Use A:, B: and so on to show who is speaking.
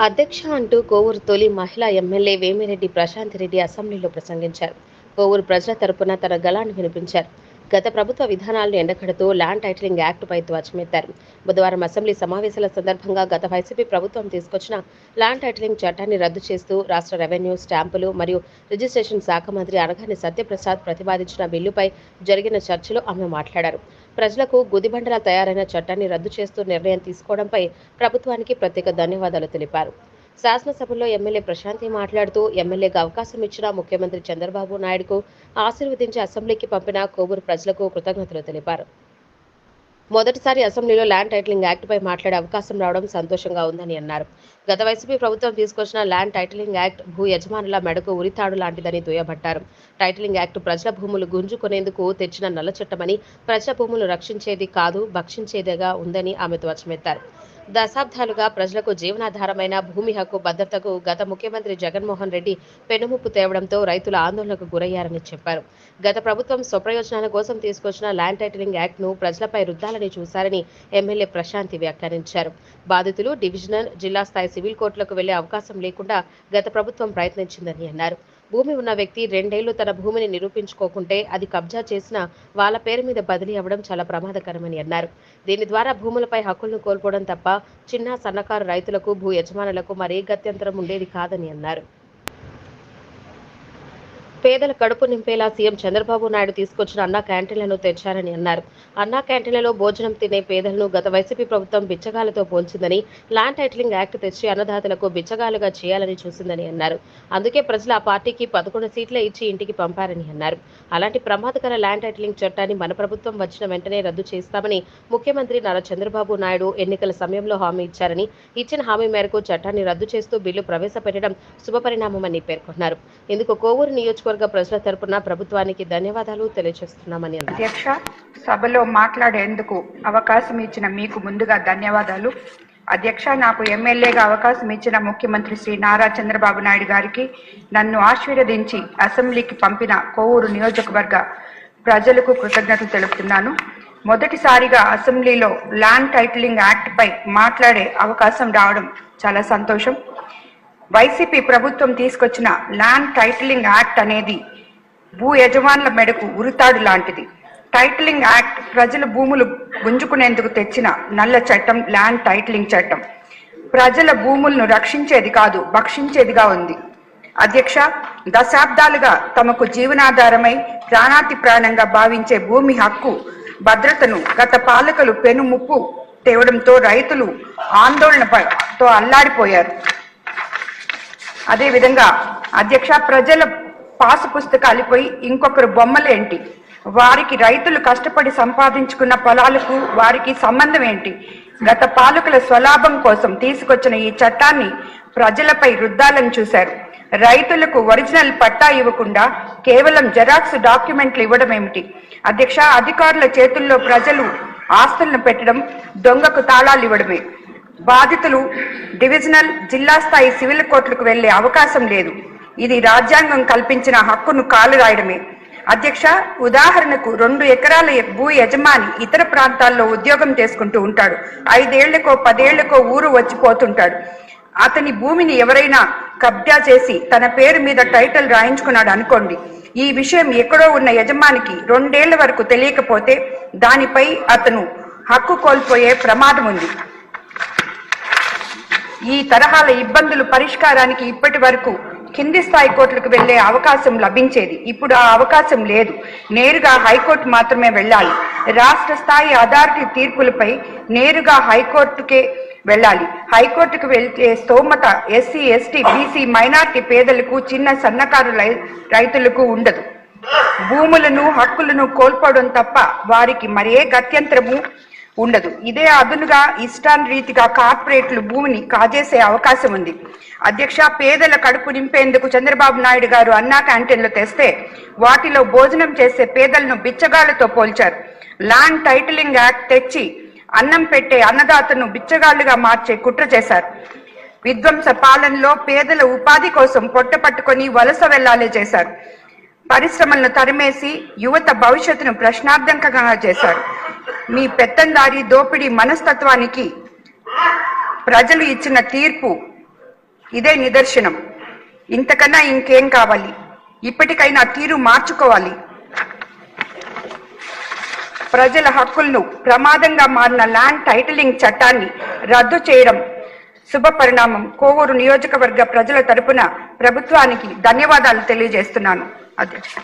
A: అధ్యక్ష అంటూ కోవూరు తొలి మహిళా ఎమ్మెల్యే వేమిరెడ్డి ప్రశాంత్ రెడ్డి అసెంబ్లీలో ప్రసంగించారు. కోవూరు ప్రజల తరపున తన గళాన్ని వినిపించారు. గత ప్రభుత్వ విధానాలను ఎండగడుతూ ల్యాండ్ టైటిలింగ్ యాక్ట్పై ధ్వజమెత్తారు బుధవారం అసెంబ్లీ సమావేశాల సందర్భంగా గత వైసీపీ ప్రభుత్వం తీసుకొచ్చిన ల్యాండ్ టైటిలింగ్ చట్టాన్ని రద్దు చేస్తూ రాష్ట్ర రెవెన్యూ స్టాంపులు మరియు రిజిస్ట్రేషన్ శాఖ మంత్రి అనగాని సత్యప్రసాద్ ప్రతిపాదించిన బిల్లుపై జరిగిన చర్చలో ఆమె మాట్లాడారు. ప్రజలకు గుదిబండలా తయారైన చట్టాన్ని రద్దు చేస్తూ నిర్ణయం తీసుకోవడంపై ప్రభుత్వానికి ప్రత్యేక ధన్యవాదాలు తెలిపారు. శాసనసభలో ఎమ్మెల్యే ప్రశాంతి మాట్లాడుతూ ఎమ్మెల్యేగా అవకాశం ఇచ్చిన ముఖ్యమంత్రి చంద్రబాబు నాయుడుకు ఆశీర్వదించి అసెంబ్లీకి పంపిన కోవూరు ప్రజలకు కృతజ్ఞతలు తెలిపారు. మొదటిసారి అసెంబ్లీలో ల్యాండ్ టైటిలింగ్ యాక్ట్పై మాట్లాడే అవకాశం రావడం సంతోషంగా ఉందని అన్నారు. గత వైసీపీ ప్రభుత్వం తీసుకొచ్చిన ల్యాండ్ టైటిలింగ్ యాక్ట్ భూ యజమానుల మెడకు ఉరితాడు లాంటిదని దుయ్యబట్టారు. టైటిలింగ్ యాక్ట్ ప్రజల భూములు గుంజుకునేందుకు తెచ్చిన నల్ల చట్టమని ప్రజల భూములు రక్షించేది కాదు భక్షించేదిగా ఉందని ఆమె ధ్వజమెత్తారు. దశాబ్దాలుగా ప్రజలకు జీవనాధారమైన భూమి హక్కు భద్రతకు గత ముఖ్యమంత్రి జగన్మోహన్ రెడ్డి పెనుముప్పు తేవడంతో రైతుల ఆందోళనకు గురయ్యారని చెప్పారు. గత ప్రభుత్వం స్వప్రయోజనాల కోసం తీసుకొచ్చిన ల్యాండ్ టైటిలింగ్ యాక్ట్ను ప్రజలపై రుద్దాలని చూశారని ఎమ్మెల్యే ప్రశాంతి వ్యాఖ్యానించారు. బాధితులు డివిజనల్ జిల్లా స్థాయి సివిల్ కోర్టులకు వెళ్ళే అవకాశం లేకుండా గత ప్రభుత్వం ప్రయత్నించిందని అన్నారు. భూమి ఉన్న వ్యక్తి రెండేళ్ళు తన భూమిని నిరూపించుకోకుంటే అది కబ్జా చేసిన వాళ్ళ పేరు మీద బదిలీ అవ్వడం చాలా ప్రమాదకరమని అన్నారు. దీని ద్వారా భూములపై హక్కులను కోల్పోవడం తప్ప చిన్న సన్నకారు రైతులకు భూ యజమానులకు మరే గత్యంతరం ఉండేది కాదని అన్నారు. పేదల కడుపు నింపేలా సీఎం చంద్రబాబు నాయుడు తీసుకొచ్చిన అన్నా క్యాంటీన్లను తెచ్చారని అన్నారు. అన్నా క్యాంటీన్లలో భోజనం తినే పేదలను గత వైసీపీ ప్రభుత్వం బిచ్చగాలతో పోల్చిందని ల్యాండ్ టైటిలింగ్ యాక్ట్ తెచ్చి అన్నదాతలకు బిచ్చగాలుగా చేయాలని చూసిందని అన్నారు. అందుకే ప్రజలు ఆ పార్టీకి పదకొండు సీట్లే ఇచ్చి ఇంటికి పంపారని అన్నారు. అలాంటి ప్రమాదకర ల్యాండ్ టైటిలింగ్ చట్టాన్ని మన ప్రభుత్వం వచ్చిన వెంటనే రద్దు చేస్తామని ముఖ్యమంత్రి నారా చంద్రబాబు నాయుడు ఎన్నికల సమయంలో హామీ ఇచ్చారని ఇచ్చిన హామీ మేరకు చట్టాన్ని రద్దు చేస్తూ బిల్లు ప్రవేశపెట్టడం శుభపరిణామమని పేర్కొన్నారు. ఇందుకు కోవూరు నియోజకవర్గ ప్రజల తరపున ప్రభుత్వానికి ధన్యవాదాలు తెలియజేస్తున్నామని
B: అధ్యక్ష సభలో మాట్లాడేందుకు అవకాశం ఇచ్చిన మీకు ముందుగా ధన్యవాదాలు. అధ్యక్ష నాకు ఎమ్మెల్యేగా అవకాశం ఇచ్చిన ముఖ్యమంత్రి శ్రీ నారా చంద్రబాబు నాయుడు గారికి నన్ను ఆశీర్వదించి అసెంబ్లీకి పంపిన కోవూరు నియోజకవర్గ ప్రజలకు కృతజ్ఞతలు తెలుపుతున్నాను. మొదటిసారిగా అసెంబ్లీలో ల్యాండ్ టైటిలింగ్ యాక్ట్ పై మాట్లాడే అవకాశం రావడం చాలా సంతోషం. వైసీపీ ప్రభుత్వం తీసుకొచ్చిన ల్యాండ్ టైటిలింగ్ యాక్ట్ అనేది భూ యజమానుల మెడకు ఉరితాడు లాంటిది. టైటిలింగ్ యాక్ట్ ప్రజల భూములు గుంజుకునేందుకు తెచ్చిన నల్ల చట్టం ల్యాండ్ టైటిలింగ్ చట్టం. ప్రజల భూములను రక్షించేది కాదు భక్షించేదిగా ఉంది. అధ్యక్ష దశాబ్దాలుగా తమకు జీవనాధారమై ప్రాణాతి ప్రాణంగా భావించే భూమి హక్కు భద్రతను గత పాలకులు పెనుముప్పు తేవడంతో రైతులు ఆందోళనతో అల్లాడిపోయారు. అదేవిధంగా అధ్యక్ష ప్రజల పాసు పుస్తకాలిపోయి ఇంకొకరు బొమ్మలేంటి వారికి రైతులు కష్టపడి సంపాదించుకున్న పొలాలకు వారికి సంబంధం ఏంటి? గత పాలకుల స్వలాభం కోసం తీసుకొచ్చిన ఈ చట్టాన్ని ప్రజలపై రుద్దాలని చూశారు. రైతులకు ఒరిజినల్ పట్టా ఇవ్వకుండా కేవలం జెరాక్స్ డాక్యుమెంట్లు ఇవ్వడం ఏమిటి? అధ్యక్ష అధికారుల చేతుల్లో ప్రజలు ఆస్తులను పెట్టడం దొంగకు తాళాలు ఇవ్వడమే. బాధితులు డివిజనల్ జిల్లా స్థాయి సివిల్ కోర్టులకు వెళ్ళే అవకాశం లేదు. ఇది రాజ్యాంగం కల్పించిన హక్కును కాలు రాయడమే అధ్యక్ష ఉదాహరణకు రెండు ఎకరాల భూ యజమాని ఇతర ప్రాంతాల్లో ఉద్యోగం చేసుకుంటూ ఉంటాడు. ఐదేళ్ళకో పదేళ్ళకో ఊరు వచ్చిపోతుంటాడు. అతని భూమిని ఎవరైనా కబ్జా చేసి తన పేరు మీద టైటిల్ రాయించుకున్నాడు అనుకోండి. ఈ విషయం ఎక్కడో ఉన్న యజమానికి రెండేళ్ళ వరకు తెలియకపోతే దానిపై అతను హక్కు కోల్పోయే ప్రమాదం ఉంది. ఈ తరహాల ఇబ్బందులు పరిష్కారానికి ఇప్పటి వరకు కింది స్థాయి కోర్టులకు వెళ్ళే అవకాశం లభించేది. ఇప్పుడు ఆ అవకాశం లేదు. నేరుగా హైకోర్టు మాత్రమే వెళ్ళాలి. రాష్ట్ర స్థాయి అథారిటీ తీర్పులపై నేరుగా హైకోర్టుకే వెళ్ళాలి. హైకోర్టుకు వెళ్తే స్తోమత ఎస్సీ ఎస్టీ బీసీ మైనార్టీ పేదలకు చిన్న సన్నకారు రై- రైతులకు ఉండదు. భూములను హక్కులను కోల్పోవడం తప్ప వారికి మరే గత్యంతరము ఉండదు. ఇదే అదునుగా ఇష్టాన్ రీతిగా కార్పొరేట్లు భూమిని కాజేసే అవకాశం ఉంది. అధ్యక్ష పేదల కడుపు నింపేందుకు చంద్రబాబు నాయుడు గారు అన్నా క్యాంటీన్లు తెస్తే వాటిలో భోజనం చేసే పేదలను బిచ్చగాళ్ళతో పోల్చారు. ల్యాండ్ టైటిలింగ్ యాక్ట్ తెచ్చి అన్నం పెట్టే అన్నదాతను బిచ్చగాళ్ళుగా మార్చే కుట్ర చేశారు. విధ్వంస పాలనలో పేదల ఉపాధి కోసం పొట్ట పట్టుకొని వలస వెళ్ళాలే చేశారు. పరిశ్రమలను తరిమేసి యువత భవిష్యత్తును ప్రశ్నార్థకంగా చేశారు. మీ పెత్తందారి దోపిడీ మనస్తత్వానికి ప్రజలు ఇచ్చిన తీర్పు ఇదే నిదర్శనం. ఇంతకన్నా ఇంకేం కావాలి? ఇప్పటికైనా తీరు మార్చుకోవాలి. ప్రజల హక్కులను ప్రమాదంగా మారిన ల్యాండ్ టైటిలింగ్ చట్టాన్ని రద్దు చేయడం శుభ పరిణామం. కోవూరు నియోజకవర్గ ప్రజల తరపున ప్రభుత్వానికి ధన్యవాదాలు తెలియజేస్తున్నాను. అధ్యక్ష.